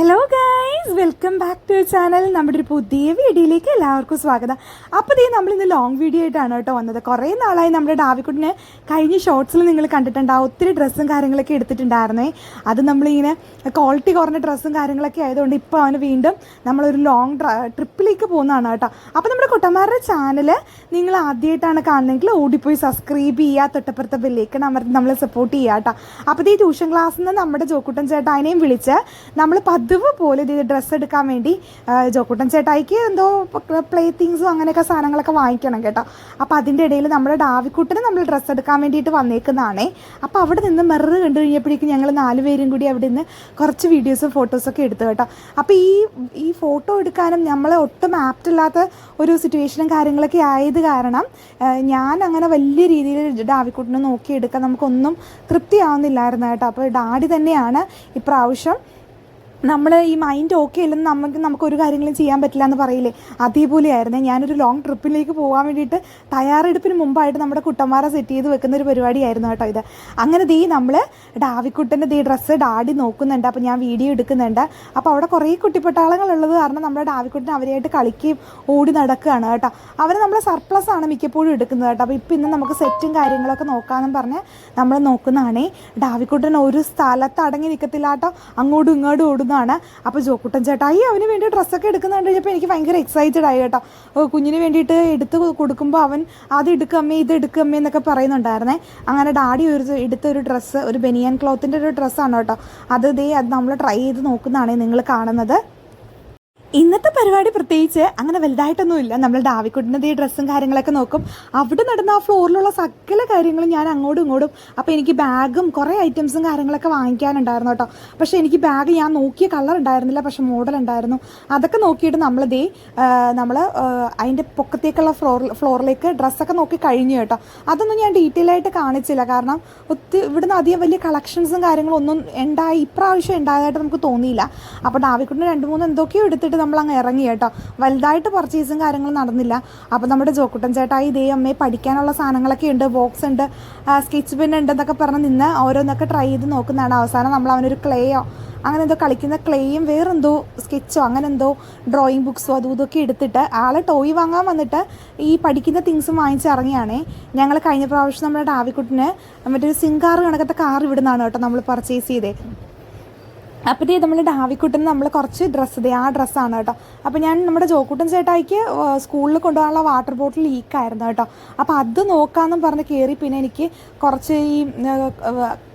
Hello guys! Guys welcome back to channel. നമ്മുടെ ഒരു പുതിയ വീഡിയോയിലേക്ക് എല്ലാവർക്കും സ്വാഗതം. അപ്പോൾ ഇതേ നമ്മൾ ഇന്ന് ലോങ് വീഡിയോ ആയിട്ടാണ് കേട്ടോ വന്നത്. കുറേ നാളായി നമ്മുടെ ഡാവിക്കുട്ടിനെ കഴിഞ്ഞ ഷോർട്സിൽ നിങ്ങൾ കണ്ടിട്ടുണ്ടാവും ഒത്തിരി ഡ്രസ്സും കാര്യങ്ങളൊക്കെ എടുത്തിട്ടുണ്ടായിരുന്നേ. അത് നമ്മളിങ്ങനെ ക്വാളിറ്റി കുറഞ്ഞ ഡ്രസ്സും കാര്യങ്ങളൊക്കെ ആയതുകൊണ്ട് ഇപ്പോൾ അവന് വീണ്ടും നമ്മളൊരു ലോങ് ട്രിപ്പിലേക്ക് പോകുന്നതാണ് കേട്ടോ. അപ്പോൾ നമ്മുടെ കുട്ടന്മാരുടെ ചാനൽ നിങ്ങൾ ആദ്യമായിട്ടാണ് കാണുന്നതെങ്കിൽ ഓടിപ്പോയി സബ്സ്ക്രൈബ് ചെയ്യുക തൊട്ടപ്പുറത്തെ ബില്ലേക്ക് അമർത്തി നമ്മളെ സപ്പോർട്ട് ചെയ്യുക കേട്ടോ. അപ്പോൾ ഈ ട്യൂഷൻ ക്ലാസ്സിൽ നിന്ന് നമ്മുടെ ജോക്കുട്ടൻ ചേട്ടായിനെയും വിളിച്ച് നമ്മൾ പതിവ് പോലെ ഡ്രസ്സ് എടുക്കാൻ വേണ്ടി ജോക്കുട്ടൻ ചേട്ടായിക്ക് എന്തോ പ്ലേ തിങ്സും അങ്ങനെയൊക്കെ സാധനങ്ങളൊക്കെ വാങ്ങിക്കണം കേട്ടോ. അപ്പോൾ അതിന്റെ ഇടയിൽ നമ്മുടെ ഡാവിക്കുട്ടിന് നമ്മൾ ഡ്രസ്സ് എടുക്കാൻ വേണ്ടിയിട്ട് വന്നേക്കുന്നതാണേ. അപ്പോൾ അവിടെ നിന്ന് മെറർ കണ്ടു കഴിഞ്ഞപ്പോഴേക്കും ഞങ്ങൾ നാല് പേരും കൂടി അവിടെ നിന്ന് കുറച്ച് വീഡിയോസും ഫോട്ടോസൊക്കെ എടുത്തു കേട്ടോ. അപ്പോൾ ഈ ഈ ഫോട്ടോ എടുക്കാനും നമ്മൾ ഒട്ടും ആപ്റ്റ് അല്ലാത്ത ഒരു സിറ്റുവേഷനും കാര്യങ്ങളൊക്കെ ആയത് കാരണം ഞാൻ അങ്ങനെ വലിയ രീതിയിൽ ഡാവിക്കുട്ടിനെ നോക്കിയെടുക്കാൻ നമുക്കൊന്നും തൃപ്തിയാവുന്നില്ലായിരുന്നു കേട്ടോ. അപ്പോൾ ഡാഡി തന്നെയാണ് ഇപ്രാവശ്യം നമ്മൾ ഈ മൈൻഡ് ഓക്കെ അല്ലെന്ന് നമുക്ക് ഒരു കാര്യങ്ങളും ചെയ്യാൻ പറ്റില്ല എന്ന് പറയില്ലേ? അതേപോലെയായിരുന്നു. ഞാനൊരു ലോങ് ട്രിപ്പിലേക്ക് പോകാൻ വേണ്ടിയിട്ട് തയ്യാറെടുപ്പിന് മുമ്പായിട്ട് നമ്മുടെ കുട്ടന്മാരെ സെറ്റ് ചെയ്ത് വെക്കുന്ന ഒരു പരിപാടിയായിരുന്നു കേട്ടോ ഇത്. അങ്ങനെ ദീ നമ്മൾ ഡാവിക്കുട്ടന്റെ ദീ ഡ്രസ്സ് ഡാഡി നോക്കുന്നുണ്ട്. അപ്പോൾ ഞാൻ വീഡിയോ എടുക്കുന്നുണ്ട്. അപ്പോൾ അവിടെ കുറേ കുട്ടിപ്പട്ടാളങ്ങളുള്ളത് കാരണം നമ്മുടെ ഡാവിക്കുട്ടൻ അവരെയായിട്ട് കളിക്കുകയും ഓടി നടക്കുകയാണ് കേട്ടോ. അവർ നമ്മൾ സർപ്ലസ് ആണ് മിക്കപ്പോഴും എടുക്കുന്നത് കേട്ടോ. അപ്പോൾ ഇപ്പം ഇന്ന് നമുക്ക് സെറ്റും കാര്യങ്ങളൊക്കെ നോക്കാമെന്നും പറഞ്ഞ് നമ്മൾ നോക്കുന്നതാണേ ഡാവിക്കുട്ടൻ ഒരു സ്ഥലത്ത് അടങ്ങി നിൽക്കത്തില്ല കേട്ടോ. അങ്ങോട്ടും ഇങ്ങോട്ടും ഓടുന്നതാണ് അപ്പോൾ ജോക്കുട്ടൻ ചേട്ടാ ഈ അവന് വേണ്ടി ഡ്രസ്സൊക്കെ എടുക്കുന്ന കണ്ടു കഴിഞ്ഞപ്പോൾ എനിക്ക് ഭയങ്കര എക്സൈറ്റഡ് ആയി കേട്ടോ. കുഞ്ഞിന് വേണ്ടിയിട്ട് എടുത്ത് കൊടുക്കുമ്പോൾ അവൻ അത് എടുക്കമ്മേ ഇത് എടുക്കമ്മേ എന്നൊക്കെ പറയുന്നുണ്ടായിരുന്നേ. അങ്ങനെ ഡാഡി ഒരു എടുത്ത ഒരു ഡ്രസ്സ് ഒരു ബനിയൻ ക്ലോത്തിന്റെ ഒരു ഡ്രസ്സാണ് കേട്ടോ. അത് ദേ അത് നമ്മൾ ട്രൈ ചെയ്ത് നോക്കുന്നതാണ് നിങ്ങൾ കാണുന്നത്. ഇന്നത്തെ പരിപാടി പ്രത്യേകിച്ച് അങ്ങനെ വലുതായിട്ടൊന്നുമില്ല നമ്മൾ ഡാവിക്കുട്ടിന്റെ ഈ ഡ്രസ്സും കാര്യങ്ങളൊക്കെ നോക്കും. അവിടെ നടന്ന ആ ഫ്ലോറിലുള്ള സകല കാര്യങ്ങളും ഞാൻ അങ്ങോട്ടും ഇങ്ങോട്ടും അപ്പോൾ എനിക്ക് ബാഗും കുറേ ഐറ്റംസും കാര്യങ്ങളൊക്കെ വാങ്ങിക്കാനുണ്ടായിരുന്നു കേട്ടോ. പക്ഷേ എനിക്ക് ബാഗ് ഞാൻ നോക്കിയ കളർ ഉണ്ടായിരുന്നില്ല. പക്ഷേ മോഡൽ ഉണ്ടായിരുന്നു. അതൊക്കെ നോക്കിയിട്ട് നമ്മൾ ദേ നമ്മൾ അതിന്റെ പൊക്കത്തേക്കുള്ള ഫ്ലോർ ഫ്ലോറിലേക്ക് ഡ്രസ്സൊക്കെ നോക്കി കഴിഞ്ഞു കേട്ടോ. അതൊന്നും ഞാൻ ഡീറ്റെയിൽ ആയിട്ട് കാണിച്ചില്ല. കാരണം ഒത്തിരി ഇവിടുന്ന് അധികം വലിയ കളക്ഷൻസും കാര്യങ്ങളും ഒന്നും ഉണ്ടായി ഇപ്രാവശ്യം ഉണ്ടായതായിട്ട് നമുക്ക് തോന്നിയില്ല. അപ്പോൾ ഡാവിക്കുട്ടിന് രണ്ട് മൂന്ന് എന്തൊക്കെയോ എടുത്തിട്ട് നമ്മൾ അങ്ങ് ഇറങ്ങി കേട്ടോ. വലുതായിട്ട് പർച്ചേസും കാര്യങ്ങളും നടന്നില്ല. അപ്പോൾ നമ്മുടെ ജോക്കുട്ടൻ ചേട്ടായി ഇതേ അമ്മയെ പഠിക്കാനുള്ള സാധനങ്ങളൊക്കെ ഉണ്ട് ബോക്സ് ഉണ്ട് സ്കെച്ച് പെൻ ഉണ്ട് എന്നൊക്കെ പറഞ്ഞ് നിന്ന് ഓരോന്നൊക്കെ ട്രൈ ചെയ്ത് നോക്കുന്നതാണ്. അവസാനം നമ്മൾ അവനൊരു ക്ലേയോ അങ്ങനെ എന്തോ കളിക്കുന്ന ക്ലേയും വേറെന്തോ സ്കെച്ചോ അങ്ങനെ എന്തോ ഡ്രോയിങ് ബുക്സോ അതും ഇതൊക്കെ എടുത്തിട്ട് ആളെ ടോയ് വാങ്ങാൻ വന്നിട്ട് ഈ പഠിക്കുന്ന തിങ്സും വാങ്ങിച്ച് ഇറങ്ങിയാണേ. ഞങ്ങൾ കഴിഞ്ഞ പ്രാവശ്യം നമ്മുടെ ഡാവിക്കുട്ടിന് മറ്റൊരു സിംഗാർ കണക്കത്തെ കാർ ഇവിടുന്നാണ് കേട്ടോ നമ്മൾ പർച്ചേസ് ചെയ്തേ. അപ്പോഴത്തേ നമ്മൾ ഡാവിക്കുട്ടിന് നമ്മൾ കുറച്ച് ഡ്രസ്സ് ആ ഡ്രസ്സാണ് കേട്ടോ. അപ്പോൾ ഞാൻ നമ്മുടെ ജോക്കുട്ടൻ ചേട്ടായിക്ക് സ്കൂളിൽ കൊണ്ടുപോകാനുള്ള വാട്ടർ ബോട്ടിൽ ലീക്കായിരുന്നു കേട്ടോ. അപ്പോൾ അത് നോക്കാമെന്നും പറഞ്ഞ് കയറി പിന്നെ എനിക്ക് കുറച്ച് ഈ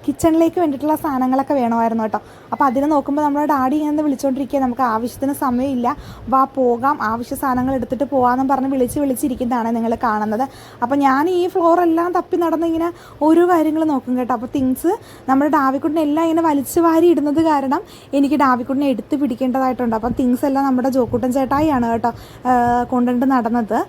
കിച്ചണിലേക്ക് വേണ്ടിയിട്ടുള്ള സാധനങ്ങളൊക്കെ വേണമായിരുന്നു കേട്ടോ. അപ്പോൾ അതിന് നോക്കുമ്പോൾ നമ്മുടെ ഡാഡി ഇങ്ങനെ വിളിച്ചുകൊണ്ടിരിക്കുക നമുക്ക് ആവശ്യത്തിന് സമയമില്ല. വാ പോകാം. ആവശ്യ സാധനങ്ങൾ എടുത്തിട്ട് പോകാമെന്നും പറഞ്ഞ് വിളിച്ച് വിളിച്ചിരിക്കുന്നതാണ് നിങ്ങൾ കാണുന്നത്. അപ്പോൾ ഞാൻ ഈ ഫ്ലോർ എല്ലാം തപ്പി നടന്ന് ഇങ്ങനെ ഓരോ കാര്യങ്ങൾ നോക്കും കേട്ടോ. അപ്പോൾ തിങ്സ് നമ്മുടെ ഡാവിക്കുട്ടിനെ എല്ലാം ഇങ്ങനെ വലിച്ചു വാരി ഇടുന്നത് കാരണം എനിക്ക് ഡാവിക്കുട്ടിനെ എടുത്ത് പിടിക്കേണ്ടതായിട്ടുണ്ട്. അപ്പോൾ തിങ്സ് എല്ലാം നമ്മുടെ ജോക്കുട്ടൻ ചേട്ടായിയാണ് കേട്ടോ കൊണ്ടുകൊണ്ട് നടന്നത്.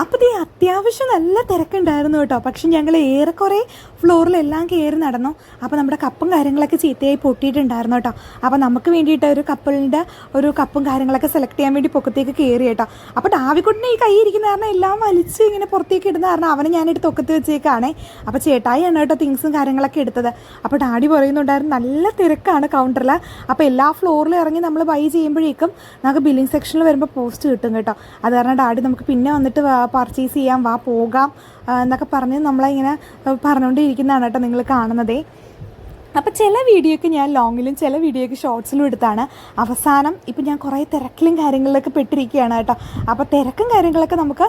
അപ്പോൾ ഈ അത്യാവശ്യം നല്ല തിരക്കുണ്ടായിരുന്നു കേട്ടോ. പക്ഷെ ഞങ്ങൾ ഏറെക്കുറെ ഫ്ലോറിലെല്ലാം കയറി നടന്നു. അപ്പോൾ നമ്മുടെ കപ്പും കാര്യങ്ങളൊക്കെ ചീത്തയായി പൊട്ടിയിട്ടുണ്ടായിരുന്നു കേട്ടോ. അപ്പോൾ നമുക്ക് വേണ്ടിയിട്ട് ഒരു കപ്പിളിന്റെ ഒരു കപ്പും കാര്യങ്ങളൊക്കെ സെലക്ട് ചെയ്യാൻ വേണ്ടി പൊക്കത്തേക്ക് കയറി കേട്ടോ. അപ്പോൾ ഡാവിക്കുട്ടിനെ ഈ കൈ ഇരിക്കുന്ന കാരണം എല്ലാം വലിച്ച് ഇങ്ങനെ പുറത്തേക്ക് ഇടുന്ന കാരണം അവനെ ഞാനെടുത്ത് ഒക്കത്ത് വെച്ചേക്കാണേ. അപ്പോൾ ചേട്ടായിയാണ് കേട്ടോ തിങ്സും കാര്യങ്ങളൊക്കെ എടുത്തത്. അപ്പോൾ ഡാഡി പറയുന്നുണ്ടായിരുന്നു നല്ല തിരക്കാണ് കൗണ്ടറിൽ അപ്പോൾ എല്ലാ ഫ്ലോറിലും ഇറങ്ങി നമ്മൾ ബൈ ചെയ്യുമ്പോഴേക്കും നമുക്ക് ബില്ലിംഗ് സെക്ഷനിൽ വരുമ്പോൾ പോസ്റ്റ് കിട്ടും കേട്ടോ. അത് കാരണം ഡാഡി നമുക്ക് പിന്നെ വന്നിട്ട് പർച്ചേസ് ചെയ്യാം വാ പോകാം എന്നൊക്കെ പറഞ്ഞ് നമ്മളിങ്ങനെ പറഞ്ഞുകൊണ്ടിരിക്കുന്നതാണ് കേട്ടോ നിങ്ങൾ കാണുന്നതേ. അപ്പോൾ ചില വീഡിയോയ്ക്ക് ഞാൻ ലോങ്ങിലും ചില വീഡിയോയ്ക്ക് ഷോർട്സിലും എടുത്താണ്. അവസാനം ഇപ്പം ഞാൻ കുറേ തിരക്കിലും കാര്യങ്ങളിലൊക്കെ പെട്ടിരിക്കുകയാണ് കേട്ടോ. അപ്പോൾ തിരക്കും കാര്യങ്ങളൊക്കെ നമുക്ക്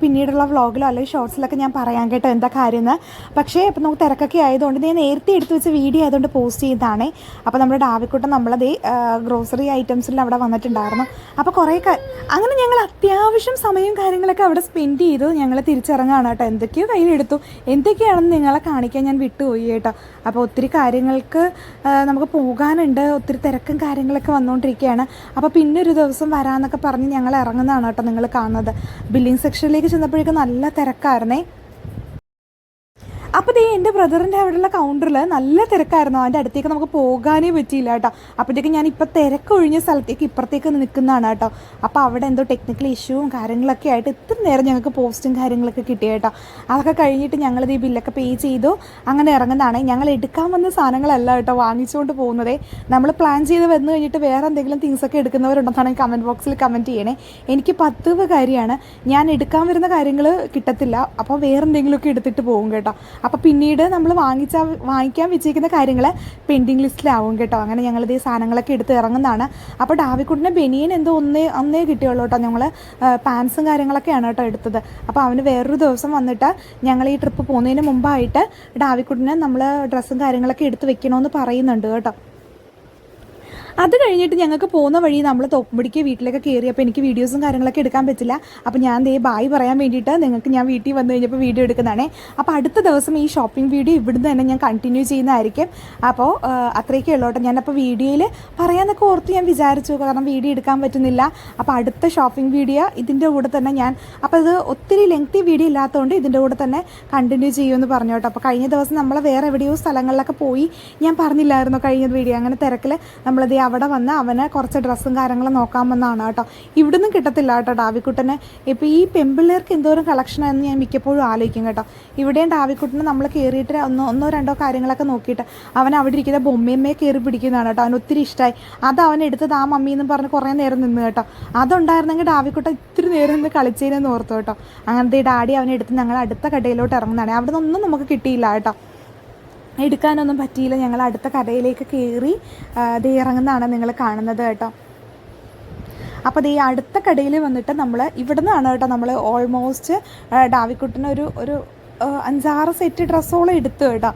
പിന്നീടുള്ള വ്ളോഗിലോ അല്ലെങ്കിൽ ഷോർട്സിലൊക്കെ ഞാൻ പറയാം കേട്ടോ എന്താ കാര്യം എന്ന് പക്ഷേ ഇപ്പം നമുക്ക് തിരക്കൊക്കെ ആയതുകൊണ്ട് ഞാൻ നേരത്തെ എടുത്തു വെച്ച വീഡിയോ ആയതുകൊണ്ട് പോസ്റ്റ് ചെയ്തതാണേ. അപ്പോൾ നമ്മുടെ ഡാവിക്കുട്ടം നമ്മളത് ഗ്രോസറി ഐറ്റംസിൽ അവിടെ വന്നിട്ടുണ്ടായിരുന്നു. അപ്പോൾ കുറേ അങ്ങനെ ഞങ്ങൾ അത്യാവശ്യം സമയവും കാര്യങ്ങളൊക്കെ അവിടെ സ്പെൻഡ് ചെയ്തു. ഞങ്ങൾ തിരിച്ചിറങ്ങുകയാണ് കേട്ടോ. എന്തൊക്കെയോ കയ്യിലെടുത്തു. എന്തൊക്കെയാണെന്ന് നിങ്ങളെ കാണിക്കാൻ ഞാൻ വിട്ടുപോയി കേട്ടോ. അപ്പോൾ ഒത്തിരി കാര്യങ്ങൾക്ക് നമുക്ക് പോകാനുണ്ട്. ഒത്തിരി തിരക്കും കാര്യങ്ങളൊക്കെ വന്നുകൊണ്ടിരിക്കുകയാണ് അപ്പോൾ പിന്നെ ഒരു ദിവസം വരാമെന്നൊക്കെ പറഞ്ഞ് ഞങ്ങൾ ഇറങ്ങുന്നതാണ് കേട്ടോ നിങ്ങൾ കാണുന്നത്. ബില്ലിംഗ് സെക്ഷനിലേക്ക് ചെന്നപ്പോഴേക്കും നല്ല തിരക്കായിരുന്നേ. അപ്പോൾ ദേ എന്റെ ബ്രദറിന്റെ അവിടെയുള്ള കൗണ്ടറിൽ നല്ല തിരക്കായിരുന്നു. അതിന്റെ അടുത്തേക്ക് നമുക്ക് പോകാനേ പറ്റിയില്ല കേട്ടോ. അപ്പോഴത്തേക്ക് ഞാൻ ഇപ്പോൾ തിരക്കൊഴിഞ്ഞ സ്ഥലത്തേക്ക് ഇപ്പുറത്തേക്ക് നിൽക്കുന്നതാണ് കേട്ടോ. അപ്പോൾ അവിടെ എന്തോ ടെക്നിക്കൽ ഇഷ്യൂവും കാര്യങ്ങളൊക്കെ ആയിട്ട് ഇത്ര നേരം ഞങ്ങൾക്ക് പോസ്റ്റും കാര്യങ്ങളൊക്കെ കിട്ടിയ കേട്ടോ. അതൊക്കെ കഴിഞ്ഞിട്ട് ഞങ്ങളിത് ഈ ബില്ലൊക്കെ പേ ചെയ്തു. അങ്ങനെ ഇറങ്ങുന്നതാണ്. ഞങ്ങൾ എടുക്കാൻ വന്ന സാധനങ്ങളല്ല കേട്ടോ വാങ്ങിച്ചുകൊണ്ട് പോകുന്നതേ. നമ്മൾ പ്ലാൻ ചെയ്ത് വന്നു കഴിഞ്ഞിട്ട് വേറെ എന്തെങ്കിലും തിങ്സ് ഒക്കെ എടുക്കുന്നവരുണ്ടെന്നാണ് കമന്റ് ബോക്സിൽ കമന്റ് ചെയ്യണേ. എനിക്ക് പത്ത് കാര്യമാണ്. ഞാൻ എടുക്കാൻ വരുന്ന കാര്യങ്ങൾ കിട്ടത്തില്ല. അപ്പോൾ വേറെ എന്തെങ്കിലുമൊക്കെ എടുത്തിട്ട് പോകും കേട്ടോ. അപ്പോൾ പിന്നീട് നമ്മൾ വാങ്ങിച്ച വാങ്ങിക്കാൻ വെച്ചിരിക്കുന്ന കാര്യങ്ങൾ പെൻഡിങ് ലിസ്റ്റിലാവും കേട്ടോ. അങ്ങനെ ഞങ്ങളിത് ഈ സാധനങ്ങളൊക്കെ എടുത്ത് ഇറങ്ങുന്നതാണ്. അപ്പോൾ ഡാവിക്കുട്ടിന് ബെനിയൻ എന്തോ ഒന്നേ ഒന്നേ കിട്ടിയുള്ളൂ കേട്ടോ ഞങ്ങൾ പാൻസും കാര്യങ്ങളൊക്കെയാണ് കേട്ടോ എടുത്തത്. അപ്പോൾ അവന് വേറൊരു ദിവസം വന്നിട്ട് ഞങ്ങൾ ഈ ട്രിപ്പ് പോകുന്നതിന് മുമ്പായിട്ട് ഡാവിക്കുട്ടിനെ നമ്മൾ ഡ്രസ്സും കാര്യങ്ങളൊക്കെ എടുത്ത് വെക്കണമെന്ന് പറയുന്നുണ്ട് കേട്ടോ. അത് കഴിഞ്ഞിട്ട് ഞങ്ങൾക്ക് പോകുന്ന വഴി നമ്മൾ തോപ്പുംപിടിക്ക് കയറി കയറിയപ്പോൾ എനിക്ക് വീഡിയോസും കാര്യങ്ങളൊക്കെ എടുക്കാൻ പറ്റില്ല. അപ്പോൾ ഞാൻ ദേ ബായ് പറയാൻ വേണ്ടിയിട്ട് നിങ്ങൾക്ക് ഞാൻ വീട്ടിൽ വന്നു കഴിഞ്ഞപ്പോൾ വീഡിയോ എടുക്കുന്നതാണേ. അപ്പോൾ അടുത്ത ദിവസം ഈ ഷോപ്പിംഗ് വീഡിയോ ഇവിടുന്ന് തന്നെ ഞാൻ കണ്ടിന്യൂ ചെയ്യുന്നതായിരിക്കും. അപ്പോൾ അത്രയൊക്കെ കേട്ടോ. ഞാനപ്പോൾ വീഡിയോയിൽ പറയാമെന്നൊക്കെ ഓർത്ത് ഞാൻ വിചാരിച്ചു. കാരണം വീഡിയോ എടുക്കാൻ പറ്റുന്നില്ല. അപ്പോൾ അടുത്ത ഷോപ്പിംഗ് വീഡിയോ ഇതിന്റെ കൂടെ തന്നെ ഞാൻ അപ്പോൾ ഇത് ഒത്തിരി ലെങ്തി വീഡിയോ ഇല്ലാത്തതുകൊണ്ട് ഇതിന്റെ കൂടെ തന്നെ കണ്ടിന്യൂ ചെയ്യുമെന്ന് പറഞ്ഞു കേട്ടോ. അപ്പോൾ കഴിഞ്ഞ ദിവസം നമ്മൾ വേറെ എവിടെയോ സ്ഥലങ്ങളിലൊക്കെ പോയി. ഞാൻ പറഞ്ഞില്ലായിരുന്നു കഴിഞ്ഞ വീഡിയോ അങ്ങനെ തിരക്കിൽ നമ്മളത് അവിടെ വന്ന് അവനെ കുറച്ച് ഡ്രസ്സും കാര്യങ്ങളും നോക്കാമെന്നാണ് കേട്ടോ. ഇവിടുന്ന് കിട്ടത്തില്ല കേട്ടോ ഡാവിക്കുട്ടന്. ഇപ്പോൾ ഈ പെമ്പിള്ളേർക്ക് എന്തോരം കളക്ഷനാണെന്ന് ഞാൻ മിക്കപ്പോഴും ആലോചിക്കും കേട്ടോ. ഇവിടെയും ഡാവിക്കുട്ടന് നമ്മൾ കയറിയിട്ട് ഒന്നോ ഒന്നോ രണ്ടോ കാര്യങ്ങളൊക്കെ നോക്കിയിട്ട് അവൻ അവിടെ ഇരിക്കുന്ന ബൊമ്മയമ്മയെ കയറി പിടിക്കുന്നതാണ് കേട്ടോ. അവൻ ഒത്തിരി ഇഷ്ടമായി അത് അവൻ എടുത്തത് ആ മമ്മി എന്ന് പറഞ്ഞ് കുറേ നേരം നിന്ന് കേട്ടോ. അതുണ്ടായിരുന്നെങ്കിൽ ഡാവിക്കുട്ടൻ ഇത്തിരി നേരം നിന്ന് കളിച്ചതിനെന്ന് ഓർത്തു കേട്ടോ. അങ്ങനത്തെ ഡാഡി അവനെ എടുത്ത് ഞങ്ങൾ അടുത്ത കടയിലോട്ട് ഇറങ്ങുന്നതാണ്. അവിടെ നിന്നൊന്നും നമുക്ക് കിട്ടിയില്ല കേട്ടോ. എടുക്കാനൊന്നും പറ്റിയില്ല. ഞങ്ങൾ അടുത്ത കടയിലേക്ക് കയറി ദേ ഇറങ്ങുന്നതാണ് നിങ്ങൾ കാണുന്നത് കേട്ടോ. അപ്പോൾ ദേ അടുത്ത കടയിൽ വന്നിട്ട് നമ്മൾ ഇവിടെ നിന്നാണ് കേട്ടോ നമ്മൾ ഓൾമോസ്റ്റ് ഡാവിക്കുട്ടിന് ഒരു ഒരു അഞ്ചാറ് സെറ്റ് ഡ്രസ്സോളം എടുത്തു കേട്ടോ.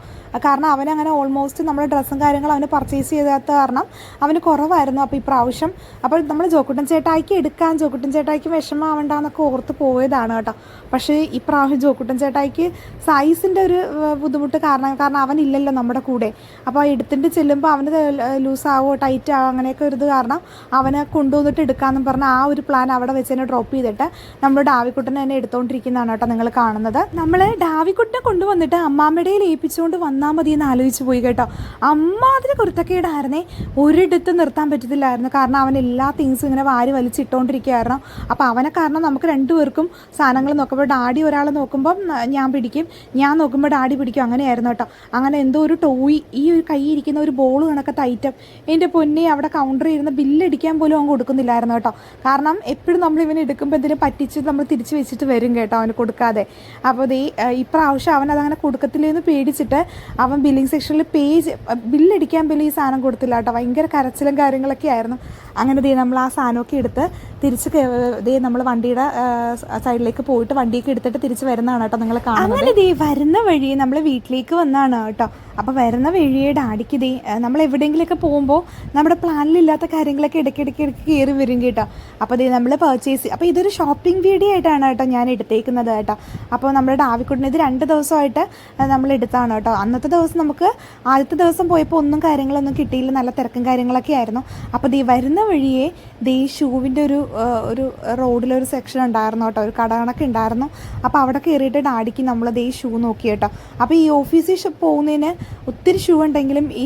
കാരണം അവനങ്ങനെ ഓൾമോസ്റ്റ് നമ്മൾ ഡ്രസ്സും കാര്യങ്ങളും അവന് പർച്ചേസ് ചെയ്താത്ത കാരണം അവന് കുറവായിരുന്നു അപ്പോൾ ഇപ്രാവശ്യം. അപ്പോൾ നമ്മൾ ജോക്കുട്ടൻ ചേട്ടായിക്ക് എടുക്കാൻ ജോക്കുട്ടൻ ചേട്ടായിക്ക് വിഷമാവണ്ടെന്നൊക്കെ ഓർത്ത് പോയതാണ് കേട്ടോ. പക്ഷേ ഇപ്രാവശ്യം ജോക്കുട്ടൻ ചേട്ടായിക്ക് സൈസിന്റെ ഒരു ബുദ്ധിമുട്ട് കാരണം കാരണം അവൻ ഇല്ലല്ലോ നമ്മുടെ കൂടെ. അപ്പോൾ എടുത്തിട്ട് ചെല്ലുമ്പോൾ അവന് ലൂസാവോ ടൈറ്റ് ആവോ അങ്ങനെയൊക്കെ ഒരു ഇത് കാരണം അവനെ കൊണ്ടുവന്നിട്ട് എടുക്കാമെന്നും പറഞ്ഞ ആ ഒരു പ്ലാൻ അവിടെ വെച്ച് തന്നെ ഡ്രോപ്പ് ചെയ്തിട്ട് നമ്മൾ ഡാവിക്കുട്ടനെ തന്നെ എടുത്തുകൊണ്ടിരിക്കുന്നതാണ് കേട്ടോ നിങ്ങൾ കാണുന്നത്. നമ്മൾ ഡാവിക്കുട്ടനെ കൊണ്ടുവന്നിട്ട് അമ്മാമ്മയുടെയിൽ ഏൽപ്പിച്ചുകൊണ്ട് വന്നാൽ മതി എന്ന് ആലോചിച്ച് പോയി കേട്ടോ. അമ്മ അതിന് കുരുത്തക്കേടായിരുന്നേ. ഒരിടത്ത് നിർത്താൻ പറ്റത്തില്ലായിരുന്നു. കാരണം അവൻ എല്ലാ തിങ്സും ഇങ്ങനെ വാരി വലിച്ചിട്ടുകൊണ്ടിരിക്കുകയായിരുന്നു അപ്പോൾ അവനെ കാരണം നമുക്ക് രണ്ടുപേർക്കും സാധനങ്ങൾ നോക്കുമ്പോൾ ഡാഡി ഒരാൾ നോക്കുമ്പം ഞാൻ പിടിക്കും. ഞാൻ നോക്കുമ്പോൾ ഡാഡി പിടിക്കും. അങ്ങനെയായിരുന്നു കേട്ടോ. അങ്ങനെ എന്തോ ഒരു ടോയ് ഈ ഒരു കൈ ഇരിക്കുന്ന ഒരു ബോൾ കണക്കത്തെ ഐറ്റം എന്റെ പൊന്നെ അവിടെ കൗണ്ടറിൽ ഇരുന്ന് ബില്ലടിക്കാൻ പോലും അവൻ കൊടുക്കുന്നില്ലായിരുന്നു കേട്ടോ. കാരണം എപ്പോഴും നമ്മൾ ഇവനെ എടുക്കുമ്പോൾ എന്തെങ്കിലും പറ്റിച്ച് നമ്മൾ തിരിച്ച് വെച്ചിട്ട് വരും കേട്ടോ അവന് കൊടുക്കാതെ. അപ്പോൾ ഈ ഇപ്രാവശ്യം അവൻ അതങ്ങനെ കൊടുക്കത്തില്ലെന്ന് പേടിച്ചിട്ട് അവൻ ബില്ലിംഗ് സെക്ഷനിൽ പേജ് ബില്ലടിക്കാൻ പോലും ഈ സാധനം കൊടുത്തില്ല കേട്ടോ. ഭയങ്കര കരച്ചിലും കാര്യങ്ങളൊക്കെ ആയിരുന്നു. അങ്ങനെ ദേ നമ്മൾ ആ സാധനമൊക്കെ എടുത്ത് തിരിച്ച് ദേ നമ്മൾ വണ്ടിയുടെ സൈഡിലേക്ക് പോയിട്ട് വണ്ടിയൊക്കെ എടുത്തിട്ട് തിരിച്ച് വരുന്നതാണ് കേട്ടോ നിങ്ങൾ കാണുന്നത്. അങ്ങനെ ദേ വരുന്ന വഴി നമ്മൾ വീട്ടിലേക്ക് വന്നതാണ് കേട്ടോ. അപ്പോൾ വരുന്ന വഴിയുടെ അടിക്കിതേ നമ്മൾ എവിടെയെങ്കിലുമൊക്കെ പോകുമ്പോൾ നമ്മുടെ പ്ലാനിലില്ലാത്ത കാര്യങ്ങളൊക്കെ ഇടയ്ക്കിടയ്ക്ക് ഇടയ്ക്ക് കയറി വരും കേട്ടോ. അപ്പോൾ ദേ നമ്മൾ പർച്ചേസ് അപ്പോൾ ഇതൊരു ഷോപ്പിംഗ് വീഡിയോ ആയിട്ടാണ് കേട്ടോ ഞാൻ എടുത്തേക്കുന്നത് കേട്ടോ. അപ്പോൾ നമ്മുടെ ഡാവിക്കുട്ടിന് ഇത് രണ്ട് ദിവസമായിട്ട് നമ്മൾ എടുത്താണ് കേട്ടോ. അന്നത്തെ ദിവസം നമുക്ക് ആദ്യത്തെ ദിവസം പോയപ്പോൾ ഒന്നും കാര്യങ്ങളൊന്നും കിട്ടിയില്ല. നല്ല തിരക്കും കാര്യങ്ങളൊക്കെ ആയിരുന്നു. അപ്പോൾ ദേ വരുന്ന വഴിയെ ദേ ഷൂവിന്റെ ഒരു ഒരു റോഡിലൊരു സെക്ഷൻ ഉണ്ടായിരുന്നു കേട്ടോ. ഒരു കട കണക്ക് ഉണ്ടായിരുന്നു. അപ്പോൾ അവിടെ കയറിയിട്ട് ഡാഡിക്ക് നമ്മൾ ദേ ഷൂ നോക്കി കേട്ടോ. അപ്പോൾ ഈ ഓഫീസിൽ പോകുന്നതിന് ഒത്തിരി ഷൂ ഉണ്ടെങ്കിലും ഈ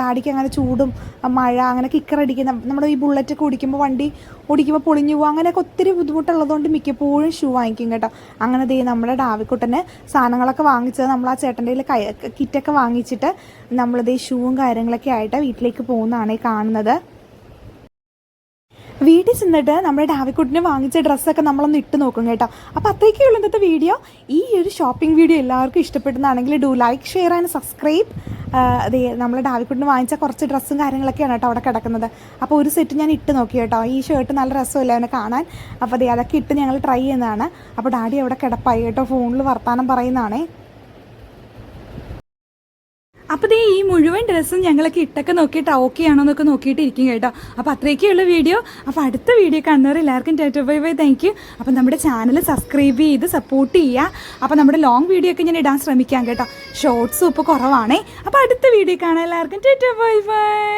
ഡാഡിക്ക് അങ്ങനെ ചൂടും മഴ അങ്ങനെ കിക്കറടിക്കുന്ന നമ്മുടെ ഈ ബുള്ളറ്റ് ഒക്കെ ഓടിക്കുമ്പോൾ വണ്ടി ഓടിക്കുമ്പോൾ പൊളിഞ്ഞു പോകും അങ്ങനെയൊക്കെ ഒത്തിരി ബുദ്ധിമുട്ടുള്ളതുകൊണ്ട് മിക്കപ്പോഴും ഷൂ വാങ്ങിക്കും കേട്ടോ. അങ്ങനെ ദേ നമ്മുടെ ഡാവിക്കുട്ടന് സാധനങ്ങളൊക്കെ വാങ്ങിച്ചത് നമ്മൾ ആ ചേട്ടന്റെ കിറ്റൊക്കെ വാങ്ങിച്ചിട്ട് നമ്മളിതേ ഷൂവും കാര്യങ്ങളൊക്കെ ആയിട്ട് വീട്ടിലേക്ക് പോകുന്നതാണ് കാണുന്നത്. വീട്ടിൽ ചെന്നിട്ട് നമ്മുടെ ഡാവിക്കുട്ടിന് വാങ്ങിച്ച ഡ്രസ്സൊക്കെ നമ്മളൊന്ന് ഇട്ട് നോക്കും കേട്ടോ. അപ്പോൾ അത്രയൊക്കെയുള്ള ഇന്നത്തെ വീഡിയോ. ഈ ഒരു ഷോപ്പിംഗ് വീഡിയോ എല്ലാവർക്കും ഇഷ്ടപ്പെടുന്നതാണെങ്കിൽ do like share and subscribe അതെ നമ്മൾ ഡാവിക്കുട്ടിന് വാങ്ങിച്ച കുറച്ച് ഡ്രസ്സും കാര്യങ്ങളൊക്കെയാണ് കേട്ടോ അവിടെ കിടക്കുന്നത്. അപ്പോൾ ഒരു സെറ്റ് ഞാൻ ഇട്ട് നോക്കി കേട്ടോ. ഈ ഷർട്ട് നല്ല രസമല്ലേ അവനെ കാണാൻ? അപ്പോൾ അതെ അതൊക്കെ ഇട്ട് ഞങ്ങൾ ട്രൈ ചെയ്യുന്നതാണ്. അപ്പോൾ ഡാഡി അവിടെ കിടപ്പായി കേട്ടോ. ഫോണിൽ വർത്തമാനം പറയുന്നതാണേ. അപ്പോൾ ദേ ഈ മുഴുവൻ ഡ്രസ്സും ഞങ്ങളൊക്കെ ഇട്ടൊക്കെ നോക്കിയിട്ട് ഓക്കെ ആണോ എന്നൊക്കെ നോക്കിയിട്ട് ഇരിക്കും കേട്ടോ. അപ്പോൾ അത്രയൊക്കെയുള്ള വീഡിയോ അപ്പോൾ അടുത്ത വീഡിയോ കാണുന്നവർ എല്ലാവർക്കും tata bye bye thank you അപ്പോൾ നമ്മുടെ ചാനൽ സബ്സ്ക്രൈബ് ചെയ്ത് സപ്പോർട്ട് ചെയ്യുക അപ്പോൾ നമ്മുടെ ലോങ് വീഡിയോ ഒക്കെ ഞാൻ ഇടാൻ ശ്രമിക്കാം കേട്ടോ. ഷോർട്സും ഇപ്പോൾ കുറവാണേ. അപ്പോൾ അടുത്ത വീഡിയോ കാണാൻ എല്ലാവർക്കും ടേറ്റ് ബൈ ബൈ